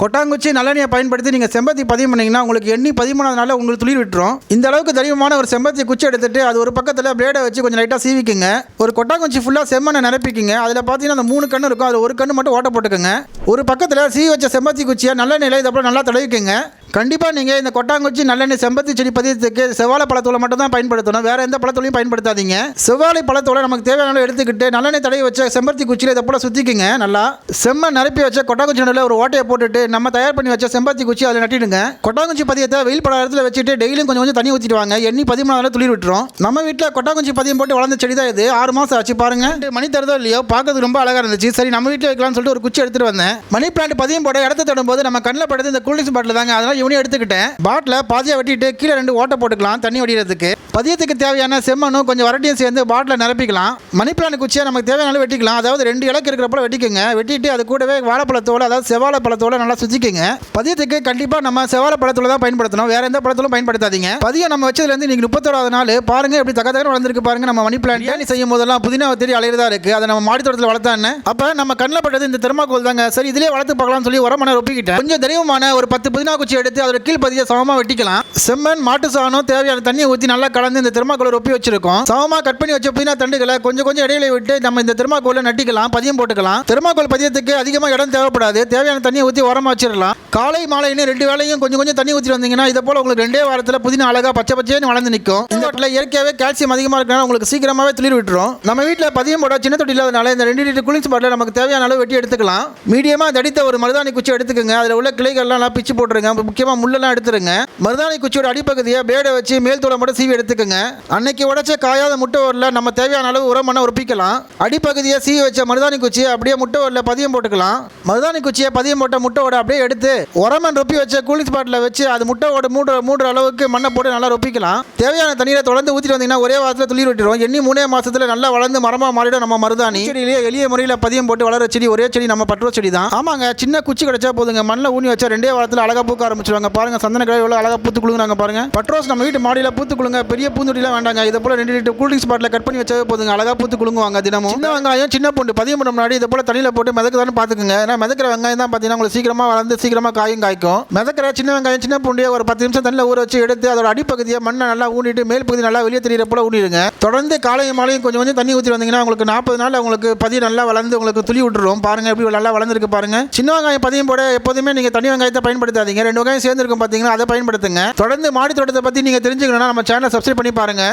கொட்டாங்குச்சி நல்லெண்ணியை பயன்படுத்தி நீங்கள் செம்பத்தி பதிவு பண்ணிங்கன்னா உங்களுக்கு எண்ணி பதிமூணாவதுனால உங்களுக்கு துளிர் விட்டுரும். இந்த அளவுக்கு தடிமமான ஒரு செம்பத்தி குச்சி எடுத்துட்டு அது ஒரு பக்கத்தில் பிளேடை வச்சு கொஞ்சம் லைட்டாக சீவிக்குங்க. ஒரு கொட்டாங்குச்சி ஃபுல்லாக செம்மண்ணை நிரப்பிக்கிங்க. அதில் பார்த்தீங்கன்னா அந்த மூணு கண்ணு இருக்கும். அதில் ஒரு கண்ணு மட்டும் ஓட்ட போட்டுக்கோங்க. ஒரு பக்கத்தில் சீவி வச்ச செம்பத்தி குச்சியை நல்லெண்ணெயில் இதப்போ நல்லா தடவிக்குங்க. கண்டிப்பாக நீங்கள் இந்த கொட்டாங்குச்சி நல்லெண்ணெய் செம்பருத்தி செடி பதியத்துக்கு செவ்வாழை பழத்தூளை மட்டும் தான் பயன்படுத்தணும். வேறு எந்த பழத்தூளையும் பயன்படுத்தாதீங்க. செவ்வாழை பழத்தூளை நமக்கு தேவையான எடுத்துக்கிட்டு நல்லெண்ணெய் தடவி வச்ச செம்பருத்தி குச்சியில் இதை போல சுற்றிக்குங்க நல்லா செம்ம நிரப்பி வச்ச கொட்டாங்குச்சி நடுவில் ஒரு ஓட்டையை போட்டுட்டு நம்ம தயார் பண்ணி வச்ச செம்பருத்தி குச்சி அதில் நட்டிடுங்க. கொட்டாங்குச்சி பதியத்தை வெயில் பட இடத்துல வச்சுட்டு டெய்லியும் கொஞ்சம் கொஞ்சம் தண்ணி ஊற்றிட்டு வாங்க. எண்ணி பதிமூணு நாளில் துளிர் விட்டுரும். நம்ம வீட்டில் கொட்டாங்குச்சி பதியம் போட்டு வளர்ந்த செடி தான் இது. ஆறு மாதம் ஆச்சு பாருங்க. ரெண்டு மணி தருதோ இல்லையோ? பார்க்கறது ரொம்ப அழகாக இருந்துச்சு. சரி நம்ம வீட்டில் வைக்கலாம்னு சொல்லிட்டு ஒரு குச்சி எடுத்துட்டு வந்தேன். மணி பிளான்ட் பதியம் போட இடத்த தொடும்போது நம்ம கண்ணில் படுத்து இந்த கூல்ட்ரிங்ஸ் பாட்டில் தாங்க. அதனால் இவனையும் எடுத்துக்கிட்டேன். பாட்டில் பாதியாக வெட்டிட்டு கீழே ரெண்டு ஓட்டை போட்டுக்கலாம் தண்ணி வடிகிறதுக்கு. பதியத்துக்கு தேவையான செம்மண்ணும் கொஞ்சம் வரட்டியும் சேர்ந்து பாட்டில் நிரப்பிக்கலாம். மணி பிளான் குச்சியை நமக்கு தேவையான வெட்டிக்கலாம். அதாவது ரெண்டு இலக்கு இருக்கிறப்ப வெட்டிக்கோங்க. வெட்டிட்டு அது கூடவே வாழைப்பழத்தோடு அதாவது செவ்வாழை பழத்தோடு நல்லா சுற்றிக்கோங்க பதியத்துக்கு கண்டிப்பாக நம்ம செவ்வாழை பழத்தோட தான் பயன்படுத்தணும். வேற எந்த பழத்தோடும் பயன்படுத்தாதீங்க. பதியம் நம்ம வச்சதுலேருந்து நீங்கள் முப்பத்தோராவது நாள். பாருங்க எப்படி தக்க தக்க வளர்ந்துருக்கு பாருங்க. நம்ம மணி பிளான்ட் ஏனி செய்யும் போதெல்லாம் புதினா தேடி அலையிறதா இருக்கு. அதை நம்ம மாடி தோட்டத்தில் வளர்த்தான்னு அப்போ நம்ம கண்ணில் பட்டது இந்த தெர்மாக்கோல் தாங்க. சரி இதிலே வளர்த்து பார்க்கலாம்னு சொல்லி உரமான ஒப்பிக்கிட்டேன் கொஞ்சம் தெரியவமான ஒரு பத்து புதினா குச்சி எடுத்து அதோட கீழ் பதிய சமமாக வெட்டிக்கலாம். செம்மண் மாட்டு சாணம் தேவையான தண்ணியை ஊற்றி நல்லா கலந்து இந்த திருமாக்கோளை ஒப்பி வச்சிருக்கோம். சமமாக கட் பண்ணி வச்ச புதினா தண்டுகளை கொஞ்சம் கொஞ்சம் இடையில விட்டு நம்ம இந்த திருமாக்கோளை நட்டிக்கலாம் பதியம் போட்டுக்கலாம். திருமாக்கோள் பதியத்துக்கு அதிகமாக இடம் தேவைப்படாது. தேவையான தண்ணியை ஊற்றி உரமா வச்சிடலாம். காலை மாலைன்னு ரெண்டு வேளையும் கொஞ்சம் கொஞ்சம் தண்ணி ஊற்றி வந்தீங்கன்னா இதை போல உங்களுக்கு ரெண்டே வாரத்தில் புதினா அழகாக பச்சை பச்சைன்னு வளர்ந்து நிற்கும். இந்த இடத்துல இயற்கையாகவே கால்சியம் அதிகமாக இருக்கனால உங்களுக்கு சீக்கிரமாகவே துளிர் விட்டுரும். நம்ம வீட்டில் பதியம் போட சின்ன தொட்டி இல்லாதனால இந்த ரெண்டு லிட்டர் கூலிங்ஸ் பாட்டில் நமக்கு தேவையான அளவு வெட்டி எடுத்துக்கலாம். மீடியமாக தடித்த ஒரு மருதாணி குச்சி எடுத்துக்கோங்க. அதில் உள்ள கிளைகள்லாம் நல்லா பிச்சு போட்டுருங்க. முக்கியமாக முள்ளெல்லாம் எடுத்துருங்க. மருதாணி குச்சியோட அடிப்பகுதியை பேடை வச்சு மேல் தோலை மட்டும் சீவி எடுத்துக்கோங்க. அன்னைக்கு உடைச்ச காயாத முட்டை ஓரில் நம்ம தேவையான அளவு உரம் பண்ண உரப்பிக்கலாம். அடிப்பகுதியை சீவி வச்ச மருதாணி குச்சியை அப்படியே முட்டை ஓரில் பதியம் போட்டுக்கலாம். மருதாணி குச்சியை பதியம் போட்ட முட்டையோட அப்படியே எடுத்து உரமன் ரொப்பி வச்ச கூலிங் ஸ்பாட்டில் வச்சு அது முட்டையோட மூன்று மூன்று அளவுக்கு மண்ணை போட்டு நல்லா ரொப்பிக்கலாம். தேவையான தண்ணீரை தொடர்ந்து ஊற்றிட்டு வந்தீங்கன்னா ஒரே வாரத்தில் துளிர் விட்டுரும். எண்ணி மூணே மாசத்துல நல்லா வளர்ந்து மரமாக மாறிடும் நம்ம மருதாணி. செடியிலேயே எளிய முறையில் பதியம் போட்டு வளர செடி ஒரே செடி நம்ம பட்டுவ செடி தான் ஆமாங்க சின்ன குச்சி கிடைச்சா போதுங்க. மண்ணில் ஊனி வச்சா ரெண்டே வாரத்தில் அழகா பூக்க ஆரம்பிச்சிருவாங்க பாருங்க சந்தன கிழவி எவ்வளோ அழகாக பூத்து குழுங்குறாங்க பாருங்க. பட்ரோஸ் நம்ம வீட்டு மாடியில் பூத்து குழுங்க பெரிய பூந்தொட்டிலாம் வேண்டாங்க. இதை போல ரெண்டு litre cool drinks bottle cut பண்ணி வச்சாவே போதுங்க. அழகாக பூத்து குழுங்குவாங்க தினமும். சின்ன வெங்காயம் சின்ன பூண்டு பதியம் பண்ண முன்னாடி இதை போல தண்ணியில் போட்டு மிதக்குதான்னு பார்த்துக்குங்க. ஏன்னா மிதக்கிற வெங்காயம் தான் பார்த்தீங்கன்னா உங்களுக்கு சீக்கிரமாக வளர்ந்து சீக்கிரமாக காயும் காய்க்கும். மிதக்கிற சின்ன வெங்காயம் சின்ன பூண்டியை ஒரு பத்து நிமிஷம் தண்ணியில் ஊற வச்சு எடுத்து அதோட அடிப்பகுதியை மண்ணை நல்லா ஊண்டிட்டு மேல் பகுதி நல்லா வெளியே தெரியிற போல ஊனிடுங்க தொடர்ந்து காலையும் மாலையும் கொஞ்சம் கொஞ்சம் தண்ணி ஊற்றி வந்தீங்கன்னா உங்களுக்கு நாற்பது நாள் உங்களுக்கு பதியம் நல்லா வளர்ந்து உங்களுக்கு துளி விட்டுரும். பாருங்க எப்படி நல்லா வளர்ந்துருக்கு பாருங்க. சின்ன வெங்காயம் பதியம் போட எப்போதுமே நீங்கள் தனி வெங்காயத்தை பயன்படுத்தாதீங்க. ரெண்டு வெங்காயம் சேர்ந்துருக்கும் பார்த்தீங்கன்னா அதை பயன்படுத்துங்க. தொடர்ந்து மாடி தோட்டத்தை பற்றி நீங்கள் தெரிஞ்சுக்கணும்னா நம்ம சேனலை சப்ஸ்கிரைப் பண்ணி பாருங்க.